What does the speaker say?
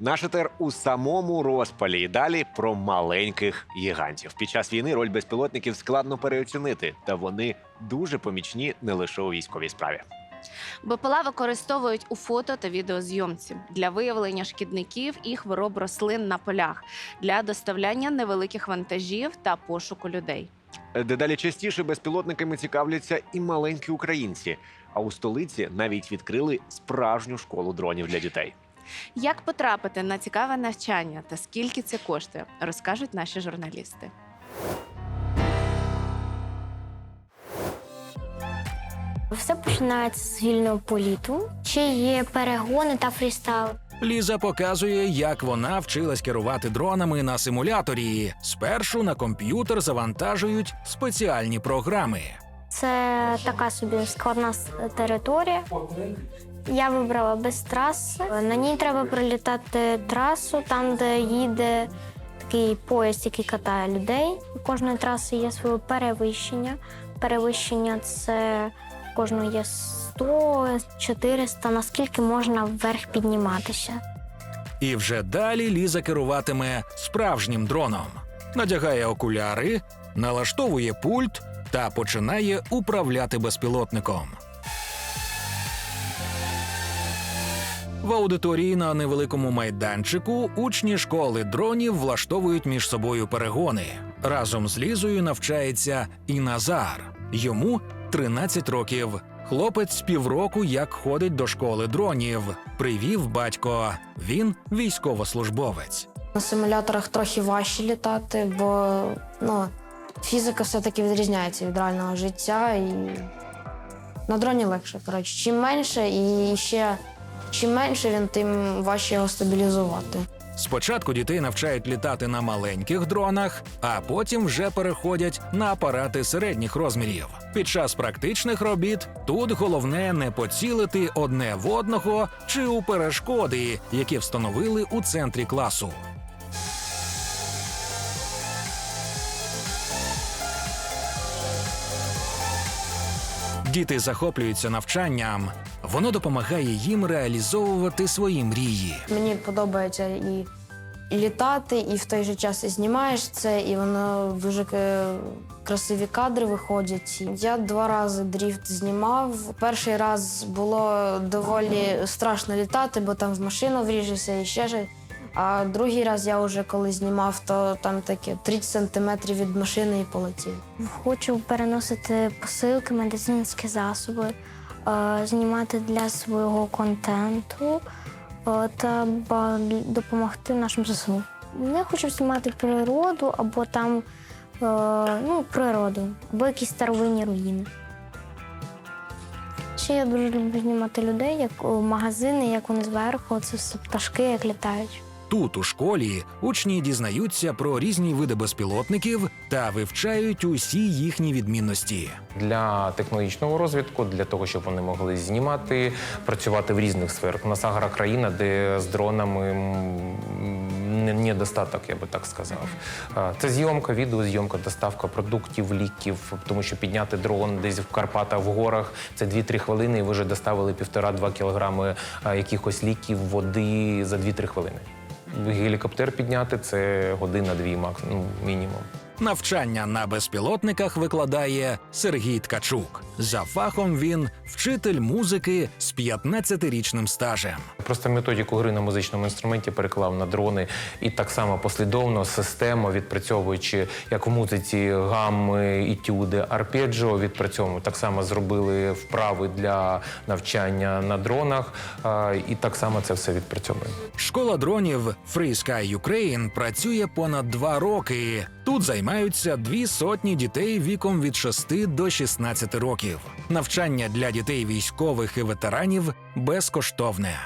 Наш етер у самому розпалі. І далі про маленьких гігантів. Під час війни роль безпілотників складно переоцінити, та вони дуже помічні не лише у військовій справі. БПЛА використовують у фото та відеозйомці для виявлення шкідників і хвороб рослин на полях, для доставляння невеликих вантажів та пошуку людей. Дедалі частіше безпілотниками цікавляться і маленькі українці. А у столиці навіть відкрили справжню школу дронів для дітей. Як потрапити на цікаве навчання та скільки це коштує, розкажуть наші журналісти. Все починається з вільного політу. Ще є перегони та фрістайл. Ліза показує, як вона вчилась керувати дронами на симуляторі. Спершу на комп'ютер завантажують спеціальні програми. Це така собі складна територія. Я вибрала без траси. На ній треба пролітати трасу, там, де їде такий поїзд, який катає людей. У кожної траси є своє перевищення. Перевищення це кожного є 100, 400, наскільки можна вверх підніматися. І вже далі Ліза керуватиме справжнім дроном. Надягає окуляри, налаштовує пульт та починає управляти безпілотником. В аудиторії на невеликому майданчику учні школи дронів влаштовують між собою перегони. Разом з Лізою навчається і Назар. Йому 13 років. Хлопець півроку як ходить до школи дронів. Привів батько. Він військовослужбовець. На симуляторах трохи важче літати, бо ну, фізика все-таки відрізняється від реального життя. І на дроні легше. Коротше, чим менше, і ще чим менше він, тим важче його стабілізувати. Спочатку дітей навчають літати на маленьких дронах, а потім вже переходять на апарати середніх розмірів. Під час практичних робіт тут головне не поцілити одне в одного чи у перешкоди, які встановили у центрі класу. Діти захоплюються навчанням. Воно допомагає їм реалізовувати свої мрії. Мені подобається і, літати, і в той же час і знімаєш це, і воно дуже красиві кадри виходять. Я два рази дріфт знімав. Перший раз було доволі страшно літати, бо там в машину вріжешся і ще щось. А другий раз я вже коли знімав, то там таке 30 сантиметрів від машини і полетів. Хочу переносити посилки, медицинські засоби, е, знімати для свого контенту е, та допомогти нашим ЗСУ. Я хочу знімати природу або там е, ну, природу, або якісь старовинні руїни. Ще я дуже люблю знімати людей, як магазини, як вони зверху, це все пташки, як літають. Тут у школі учні дізнаються про різні види безпілотників та вивчають усі їхні відмінності. для технологічного розвитку, для того, щоб вони могли знімати, працювати в різних сферах. У нас агра країна, де з дронами не- недостаток, я би так сказав. Це зйомка, відеозйомка, доставка продуктів, ліків, тому що підняти дрон десь в Карпатах, в горах це 2-3 хвилини, і ви вже доставили півтора-два кілограми якихось ліків, води за 2-3 хвилини. Гелікоптер підняти це година-дві, максимум, ну, мінімум. Навчання на безпілотниках викладає Сергій Ткачук. За фахом він вчитель музики з 15-річним стажем. Просто методику гри на музичному інструменті переклав на дрони і так само послідовно, системно відпрацьовуючи як в музиці гамми, етюди, арпеджіо, відпрацьовуємо. Так само зробили вправи для навчання на дронах, і так само це все відпрацьовуємо. Школа дронів Free Sky Ukraine працює понад два роки. Тут займаються дві сотні дітей віком від 6 до 16 років. Навчання для дітей військових і ветеранів безкоштовне.